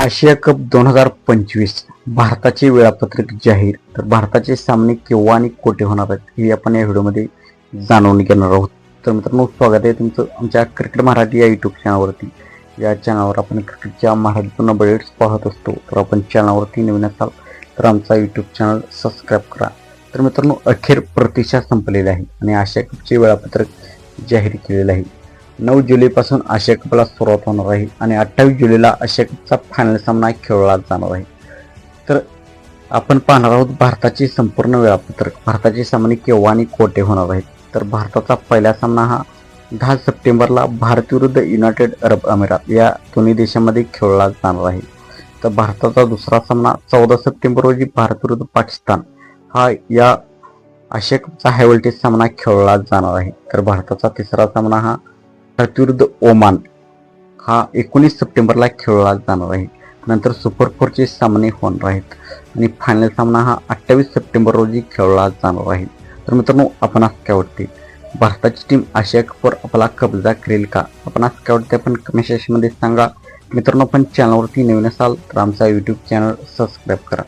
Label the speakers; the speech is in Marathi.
Speaker 1: आशिया कप दोन हजार पंचवीस भारताचे वेळापत्रक जाहीर. तर भारताचे सामने केव्हा आणि कोठे होणार आहेत हे आपण या व्हिडिओमध्ये जाणून घेणार आहोत. तर मित्रांनो स्वागत आहे तुमचं आमच्या क्रिकेट मराठी या यूट्यूब चॅनलवरती या चॅनलवर आपण क्रिकेटच्या मराठीतून अपडेट्स पाहत असतो तर आपण चॅनलवरती नवीन असाल तर आमचा यूट्यूब चॅनल सबस्क्राईब करा. तर मित्रांनो अखेर प्रतीक्षा संपलेली आहे आणि आशिया कपचे वेळापत्रक जाहीर केलेलं आहे. नऊ जुलैपासून आशिया कपला सुरुवात होणार आहे आणि अठ्ठावीस जुलैला आशिया कपचा फायनल सामना खेळला जाणार आहे. तर आपण पाहणार आहोत भारताची संपूर्ण वेळापत्रक. भारताचे सामने केव्हा आणि कोठे होणार आहेत? तर भारताचा पहिला सामना हा दहा सप्टेंबरला भारत विरुद्ध युनायटेड अरब अमिरात या दोन्ही देशांमध्ये खेळला जाणार आहे. तर भारताचा दुसरा सामना चौदा सप्टेंबर रोजी भारत विरुद्ध पाकिस्तान हा या आशिया कपचा हाय सामना खेळला जाणार आहे. तर भारताचा तिसरा सामना हा प्रतिविरुद्ध ओमान हा एकोणीस सप्टेंबरला खेळला जाणार आहे. नंतर सुपर फोरचे सामने होणार आहेत. आणि फायनल सामना हा अठ्ठावीस सप्टेंबर रोजी खेळला जाणार आहे. तर मित्रांनो आपण काय वाटते? भारताची टीम आशिया कपवर आपला कब्जा करेल का? आपण काय वाटते? आपण कमेंट सेक्शनमध्ये सांगा. मित्रांनो आपण चॅनलवरती नवीन असाल तर आमचा यूट्यूब चॅनल सबस्क्राईब करा.